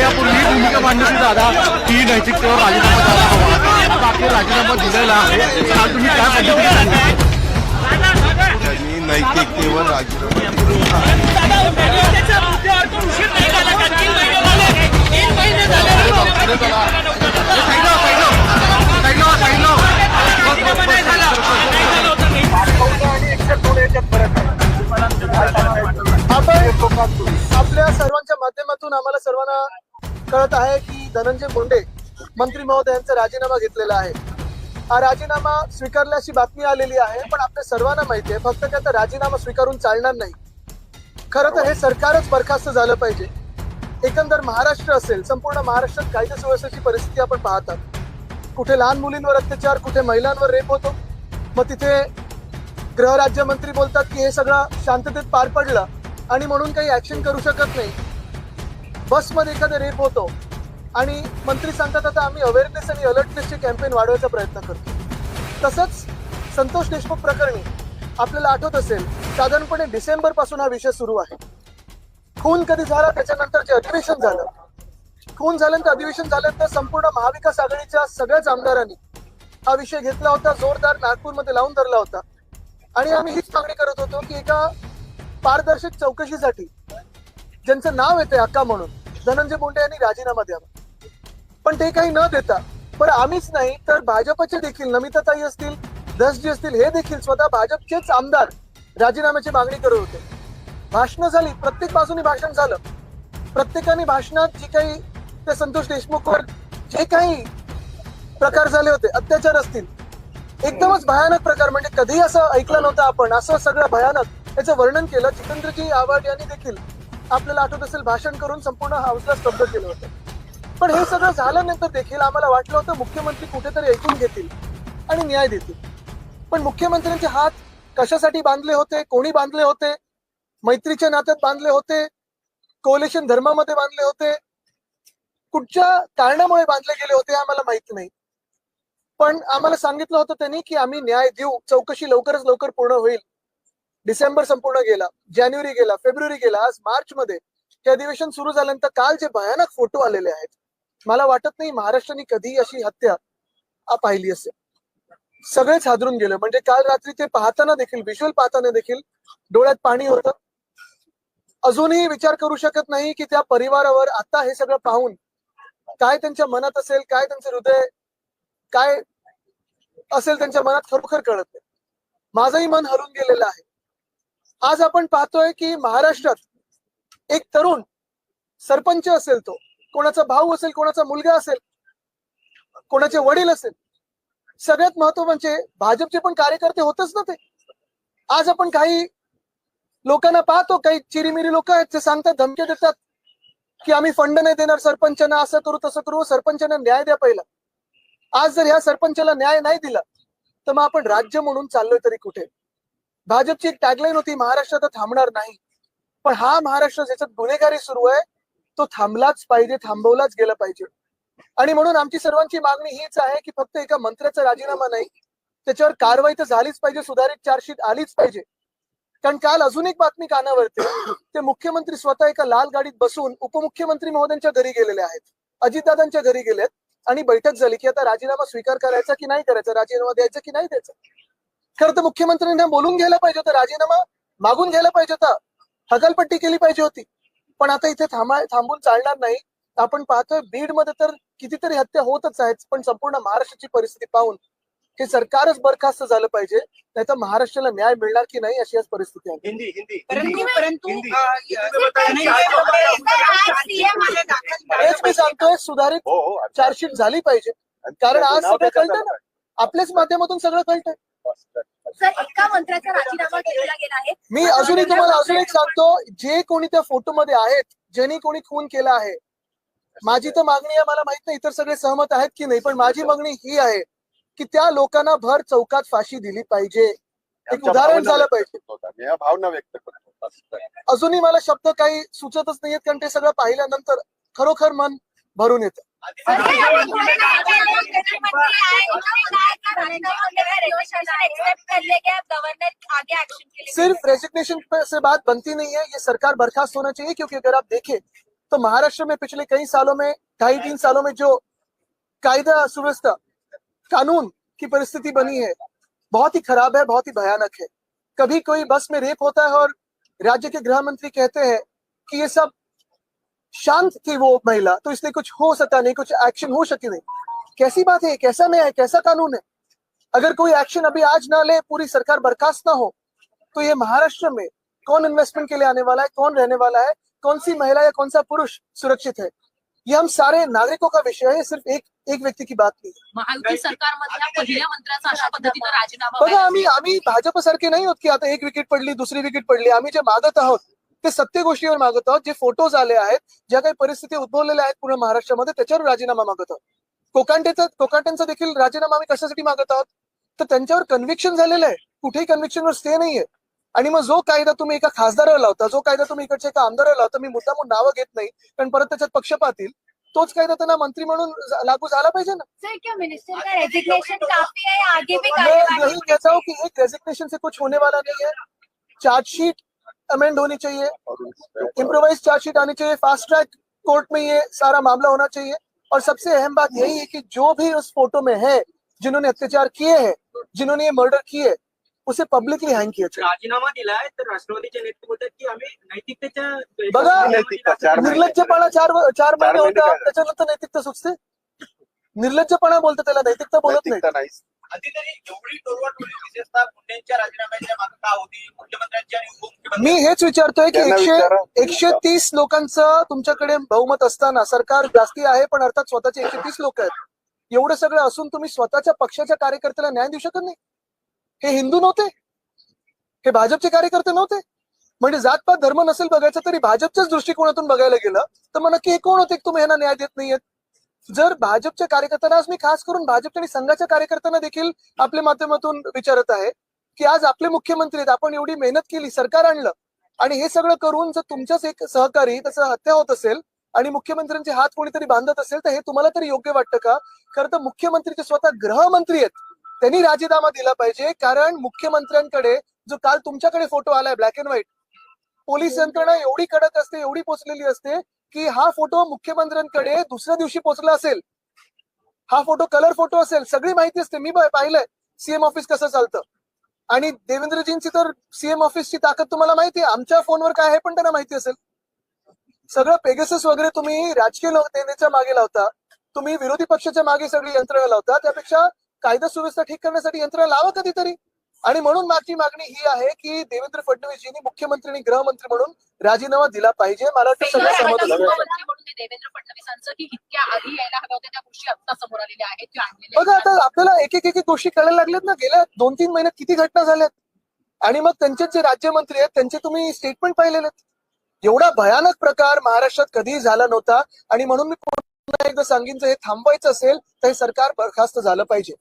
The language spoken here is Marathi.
यापूर्वी भूमिका मांडण्याची दादा. ती नैतिकतेवर राजीनामा झाला हवा बाकी राजीनामा दिलेला आहे. तुम्ही काय पद्धतीने नैतिक नैतिकतेवर राजीनामा कळत आहे की धनंजय मुंडे मंत्री महोदयांचा राजीनामा घेतलेला आहे. हा राजीनामा स्वीकारल्याची बातमी आलेली आहे पण आपल्या सर्वांना माहिती आहे फक्त त्याचा राजीनामा स्वीकारून चालणार नाही. खरं तर हे सरकारच बरखास्त झालं पाहिजे. एकंदर महाराष्ट्र असेल संपूर्ण महाराष्ट्रात कायदा सुव्यवस्थेची परिस्थिती आपण पाहतात. कुठे लहान मुलींवर अत्याचार कुठे महिलांवर रेप होतो मग तिथे गृहराज्यमंत्री बोलतात की हे सगळं शांततेत पार पडलं आणि म्हणून काही ऍक्शन करू शकत नाही. बसमध्ये एखादा रेप होतो. आणि मंत्री सांगतात आता आम्ही अवेअरनेस आणि अलर्टनेसचे कॅम्पेन वाढवायचा प्रयत्न करतो. तसंच संतोष देशमुख प्रकरणी आपल्याला आठवत असेल साधारणपणे डिसेंबरपासून हा विषय सुरू आहे. खून कधी झाला त्याच्यानंतर जे अधिवेशन झालं. खून झाल्यानंतर अधिवेशन झाल्यानंतर संपूर्ण महाविकास आघाडीच्या सगळ्याच आमदारांनी हा विषय घेतला होता जोरदार नागपूरमध्ये लावून धरला होता. आणि आम्ही हीच मागणी करत होतो की एका पारदर्शक चौकशीसाठी ज्यांचं नाव येते अक्का म्हणून धनंजय मुंडे यांनी राजीनामा द्यावा. पण ते काही न देता पण आम्हीच नाही तर भाजपचे देखील नमिताताई असतील दसजी असतील हे देखील स्वतः भाजपचेच आमदार राजीनाम्याची मागणी करत होते. भाषणं झाली प्रत्येक बाजूने भाषण झालं. प्रत्येकाने भाषणात जी काही ते संतोष देशमुखवर जे काही प्रकार झाले होते अत्याचार असतील एकदमच भयानक प्रकार म्हणजे कधीही असं ऐकलं नव्हतं आपण असं सगळं भयानक याचं वर्णन केलं जितेंद्रजी आव्हाड यांनी देखील. आपल्याला आठवत असेल भाषण करून संपूर्ण हाऊसला स्तब्ध केलं होतं. पण हे सगळं झाल्यानंतर देखील आम्हाला वाटलं होतं मुख्यमंत्री कुठेतरी ऐकून घेतील आणि न्याय देतील. पण मुख्यमंत्र्यांचे हात कशासाठी बांधले होते कोणी बांधले होते मैत्रीच्या नात्यात बांधले होते कोलेशन धर्मामध्ये बांधले होते कुठच्या कारणामुळे बांधले गेले होते आम्हाला माहीत नाही. पण आम्हाला सांगितलं होतं त्यांनी की आम्ही न्याय देऊ चौकशी लवकरच लवकर पूर्ण होईल. डिसेंबर संपूर्ण गेला जानेवारी गेला फेब्रुवारी गेला आज मार्च मध्ये हे अधिवेशन सुरू झाल्यानंतर काल जे भयानक फोटो आलेले आहेत मला वाटत नाही महाराष्ट्राने कधी अशी हत्या पाहिली असेल. सगळेच हादरून गेले म्हणजे काल रात्री ते पाहताना देखील व्हिज्युअल पाहताना देखील डोळ्यात पाणी होतं. अजूनही विचार करू शकत नाही की त्या परिवारावर आता हे सगळं पाहून काय त्यांच्या मनात असेल काय त्यांचं हृदय काय असेल त्यांच्या मनात खरोखर कळत नाही. माझंही मन हरून गेलेलं आहे. आज आपण पाहतोय की महाराष्ट्रात एक तरुण सरपंच असेल तो. कोणाचा भाऊ असेल कोणाचा मुलगा असेल कोणाचे वडील असेल. सगळ्यात महत्त्व म्हणजे भाजपचे पण कार्यकर्ते होतच ना ते. आज आपण काही लोकांना पाहतो काही चिरीमिरी लोक आहेत ते सांगतात धमक्या देतात की आम्ही फंड नाही देणार सरपंचांना असं करू तसं करू सरपंचांना न्याय द्या पहिला. आज जर ह्या सरपंचाला न्याय नाही दिला तर मग आपण राज्य म्हणून चाललोय तरी कुठे? भाजपची एक टॅगलाईन होती महाराष्ट्र तर थांबणार नाही. पण हा महाराष्ट्र ज्याच्यात गुन्हेगारी सुरू आहे तो थांबलाच पाहिजे थांबवलाच गेला पाहिजे. आणि म्हणून आमची सर्वांची मागणी हीच आहे की फक्त एका मंत्र्याचा राजीनामा नाही त्याच्यावर कारवाई तर झालीच पाहिजे सुधारित चार्जशीट आलीच पाहिजे. कारण काल अजून एक बातमी कानावरती ते मुख्यमंत्री स्वतः एका लाल गाडीत बसून उपमुख्यमंत्री महोदयांच्या घरी गेलेले आहेत. अजितदादांच्या घरी गेलेत आणि बैठक झाली की आता राजीनामा स्वीकार करायचा की नाही करायचा राजीनामा द्यायचा की नाही द्यायचा? खरं तर मुख्यमंत्र्यांना बोलून घ्यायला पाहिजे होतं राजीनामा मागून घ्यायला पाहिजे होता. हकालपट्टी केली पाहिजे होती. पण आता इथे थांबा थांबून चालणार नाही. आपण पाहतोय बीडमध्ये तर कितीतरी हत्या होतच आहेत पण संपूर्ण महाराष्ट्राची परिस्थिती पाहून हे सरकारच बरखास्त झालं पाहिजे. नाही तर महाराष्ट्राला न्याय मिळणार की नाही अशी आज परिस्थिती आहे. हिंदी हिंदी परंतु मी सांगतोय सुधारित हो हो. चार्जशीट झाली पाहिजे. कारण आज सगळं कळतं ना. आपल्याच माध्यमातून सगळं कळतंय. सर एका मंत्र्याचा राजीनामा घेतला गेला आहे. मी अजूनही तुम्हाला अजून एक सांगतो जे कोणी त्या फोटोमध्ये आहेत ज्यांनी कोणी खून केला आहे माझी तर मागणी आहे मला माहीत नाही इतर सगळे सहमत आहेत की नाही पण माझी मागणी ही आहे की त्या लोकांना भर चौकात फाशी दिली पाहिजे. एक उदाहरण झालं पाहिजे. भावना व्यक्त करतो अजूनही मला शब्द काही सुचतच नाहीयेत कारण ते सगळं पाहिल्यानंतर खरोखर मन भरून येतं. सिर्फ़ रेजिग्नेशन से बात बनती नहीं है ये सरकार बर्खास्त होना चाहिए क्योंकि अगर आप देखें तो महाराष्ट्र में पिछले कई सालों में ढाई तीन सालों में जो कायदा सुव्यवस्था कानून की परिस्थिति बनी है बहुत ही खराब है बहुत ही भयानक है। कभी कोई बस में रेप होता है और राज्य के गृह मंत्री कहते हैं कि ये सब शांत थी वो महिला तो इसलिए कुछ हो सका नहीं कुछ एक्शन हो सकी नहीं। कैसी बात है कैसा न्याय है? कैसा कानून है? अगर कोई एक्शन अभी आज ना ले पूरी सरकार बर्खास्त ना हो तो ये महाराष्ट्र में कौन इन्वेस्टमेंट के लिए आने वाला है कौन रहने वाला है कौन सी महिला या कौन सा पुरुष सुरक्षित है? ये हम सारे नागरिकों का विषय है सिर्फ़ एक एक व्यक्ती की बात नाही महायुती सरकारमधल्या पहिल्या मंत्र्याचा अशा पद्धतीनं राजीनामा बघा व्हायला आम्ही आम्ही भाजप सारखे नाही होत की आता एक विकेट पडली दुसरी विकेट पडली आम्ही जे मागत आहोत ते सत्य गोष्टीवर मागत आहोत. जे फोटोज आले आहेत ज्या काही परिस्थिती उद्भवलेल्या आहेत पूर्ण महाराष्ट्रामध्ये त्याच्यावर राजीनामा मागत आहोत. कोकांटेचा कोकांटेंचा देखील राजीनामा आम्ही कशासाठी मागत आहोत? तर त्यांच्यावर कन्व्हिक्शन झालेलं आहे. कुठेही कन्व्हिक्शनवर स्टे नाहीये. आणि मग जो कायदा तुम्ही एका खासदाराला लावता जो कायदा तुम्ही इकडच्या एका आमदाराला लावता मी मुद्दामून नावं घेत नाही कारण परत त्याच्यात पक्षपात येईल तोच कायदा त्यांना मंत्री म्हणून लागू झाला पाहिजे ना. का है हूँ। एक रेजिग्नेशन से कुछ होने वाला नहीं है। चार्जशीट अमेंड होनी चाहिए। इम्प्रोवाइज चार्जशीट आनी चाहिए। फास्ट ट्रैक कोर्ट में ये सारा मामला होना चाहिए। और सबसे अहम बात यही है कि जो भी उस फ़ोटो में है जिन्होंने अत्याचार किए हैं जिन्होंने ये मर्डर किए उसे पब्लिकली हँग किया राजीनामा दिलाय तर राष्ट्रवादीचे नेते बोलतात की आम्ही नैतिकतेच्या बघा, नैतिकता चार महिने निर्लज्जपणा चार चार महिने होता? त्याच्यानंतर नैतिकता सुचते? निर्लज्जपणा बोलते त्याला नैतिकता बोलत नाही मी हेच विचारतोय की एकशे. एकशे तीस लोकांचं तुमच्याकडे बहुमत असताना सरकार जास्ती आहे पण अर्थात स्वतःचे एकशे तीस लोक आहेत. एवढं सगळं असून तुम्ही स्वतःच्या पक्षाच्या कार्यकर्त्याला न्याय देऊ शकत नाही. हे हिंदू नव्हते. हे भाजपचे कार्यकर्ते नव्हते. म्हणजे जातपात धर्म नसेल बघायचं तरी भाजपच्याच दृष्टिकोनातून बघायला गेलं तर मग नक्की हे कोण होते? की तुम्ही यांना न्याय देत नाहीयेत. जर भाजपच्या कार्यकर्त्यांना आज मी खास करून भाजपच्या आणि संघाच्या कार्यकर्त्यांना देखील आपल्या माध्यमातून विचारत आहे की आज आपले मुख्यमंत्री आहेत आपण एवढी मेहनत केली सरकार आणलं आणि हे सगळं करून जर तुमच्याच एक सहकारी त्याचं हत्या होत असेल आणि मुख्यमंत्र्यांचे हात कोणीतरी बांधत असेल तर हे तुम्हाला तरी योग्य वाटतं का? खरं तर मुख्यमंत्री जे स्वतः गृहमंत्री आहेत त्यांनी राजीनामा दिला पाहिजे कारण मुख्यमंत्र्यांकडे जो काल तुमच्याकडे फोटो आलाय ब्लॅक अँड व्हाईट पोलीस यंत्रणा एवढी कडक असते एवढी पोचलेली असते की हा फोटो मुख्यमंत्र्यांकडे दुसऱ्या दिवशी पोहोचला असेल. हा फोटो कलर फोटो असेल सगळी माहिती असते. मी पाहिलंय. सीएम ऑफिस कसं चालतं? आणि देवेंद्रजींची तर सीएम ऑफिसची ताकद तुम्हाला माहिती आहे. आमच्या फोनवर काय आहे पण त्यांना माहिती असेल. सगळं पेगेसस वगैरे तुम्ही राजकीय लोक नेत्याच्या मागे लावता. तुम्ही विरोधी पक्षाच्या मागे सगळी यंत्रणा लावता. त्यापेक्षा कायदा सुव्यवस्था ठीक करण्यासाठी यंत्रणा लावा कधीतरी. आणि म्हणून मागची मागणी ही आहे की देवेंद्र फडणवीसजींनी मुख्यमंत्री आणि गृहमंत्री म्हणून राजीनामा दिला पाहिजे. मला वाटतं सगळं सहमत देवेंद्र फडणवीसांचं की इतक्या आधी यायला हव्या होत्या त्या गोष्टी आता समोर आलेल्या आहेत त्या आणलेल्या बघा. आता आपल्याला एक एक एक गोष्टी कळायला लागल्यात ना. गेल्या दोन तीन महिन्यात किती घटना झाल्यात. आणि मग त्यांचे जे राज्यमंत्री आहेत त्यांचे तुम्ही स्टेटमेंट पाहिलेले एवढा भयानक प्रकार महाराष्ट्रात कधीही झाला नव्हता. आणि म्हणून मी पुन्हा एकदा जर हे थांबवायचं असेल तर हे सरकार बरखास्त झालं पाहिजे.